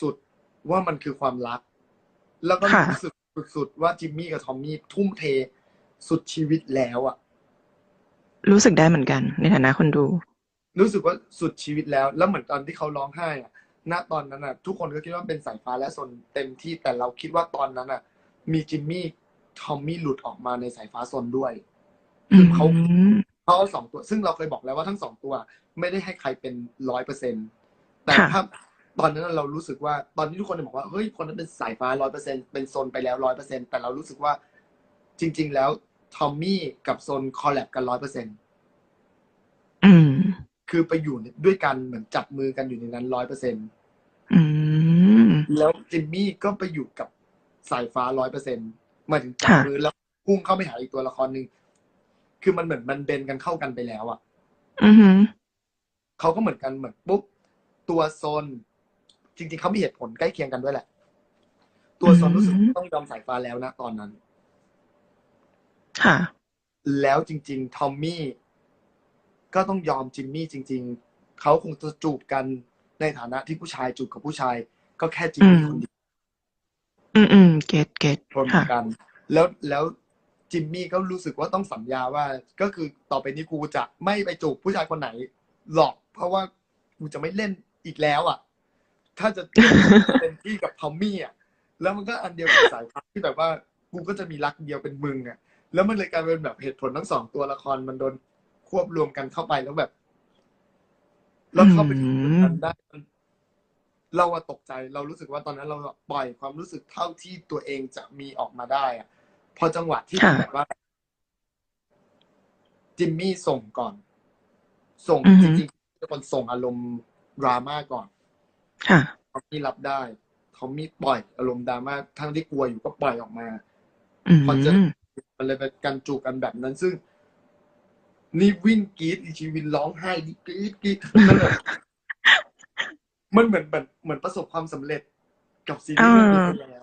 สุดๆ ว่ามันคือความรัก แล้วก็ค่ะ รู้สึกสุดๆ ว่าจิมมี่กับทอมมี่ทุ่มเทสุดชีวิตแล้วอะ รู้สึกได้เหมือนกัน ในฐานะคนดู รู้สึกว่าสุดชีวิตแล้ว แล้วเหมือนตอนที่เขาร้องไห้อะณตอนนั้นอะทุกคนก็คิดว่าเป็นสายฟ้าและซนเต็มที่ แต่เราคิดว่าตอนนั้นอะมีจิมมี่ ทอมมี่หลุดออกมาในสายฟ้าซนด้วยอืมเขาเขาเอาสองตัว ซึ่งเราเคยบอกแล้วว่าทั้งสองตัว ไม่ได้ให้ใครเป็นร้อยเปอร์เซ็นแต่ค่ะ ถ้า ตอนนั้นเรารู้สึกว่าตอนนี้ทุกคนบอกว่าเฮ้ยคนนั้นเป็นสายฟ้าร้อยเปอร์เซ็นเป็นโซนไปแล้วร้อยเปอร์เซ็นแต่เรารู้สึกว่า จริง ๆ แล้วทอมมี่กับโซนคอลแลบกันร้อยเปอร์เซ็นอืมคือไปอยู่ด้วยกันเหมือนจับมือกันอยู่ในนั้นร้อยเปอร์เซ็นอืมแล้วจิมมี่ก็ไปอยู่กับสายฟ้าร้อยเปอร์เซ็นมาถึงจับค่ะมือแล้วพุ่งเข้าไปหาอีกตัวละครหนึ่งคือมันเหมือนมันเบนกันเข้ากันไปแล้วอะอือหือเขาก็เหมือนกันเหมือนปุ๊บตัวโซน จริง ๆเขามีเหตุผลใกล้เคียงกันด้วยแหละ ตัวโซนอืมรู้สึกต้องยอมสายฟ้าแล้วนะตอนนั้น ค่ะ แล้วจริง ๆ ทอมมี่ก็ต้องยอมจิมมี่จริง ๆ เขาคงจะจูบกันในฐานะที่ผู้ชายจูบกับผู้ชาย ก็แค่จิมมี่อืมคนเดียวอืมอืมเกตเกตคนเหมืค่ะอนกัน แล้วแล้วจิมมี่ก็รู้สึกว่าต้องสัญญาว่า ก็คือต่อไปนี้กูจะไม่ไปจูบผู้ชายคนไหน หรอก เพราะว่ากูจะไม่เล่นอีกแล้ว อะ ถ้าจะเต็มที่กับทอมมี่อะแล้วมันก็อันเดียวกับสายฟ้าที่แบบว่ากูก็จะมีรักเดียวเป็นมึงอะ แล้วมันเลยกลายเป็นแบบเหตุผลทั้งสองตัวละครมันโดนควบรวมกันเข้าไปแล้วแบบแล้วเข้าไปถึงจุดนั้นได้มันเราอะตกใจ เรารู้สึกว่าตอนนั้นเราปล่อยความรู้สึกเท่าที่ตัวเองจะมีออกมาได้อะพอจังหวะที่ค่ะแบบว่า จิมมี่ส่งก่อน ส่งอือฮึจริงๆเป็นคนส่งอารมณ์ดราม่าก่อน ค่ะทอมมี่รับได้ทอมมี่ปล่อยอารมณ์ดราม่าทั้งที่กลัวอยู่ก็ปล่อยออกมาอืมพอเจอมันเลยเป็นการจูบกันแบบนั้น ซึ่ง นี่วิ่งกรีดอีชีวินร้องไห้นี่กรีดกรีดมันแบบมันเหมือนแบบเหมือนประสบความสำเร็จกับซีรีส์เรื่องนี้ไปแล้ว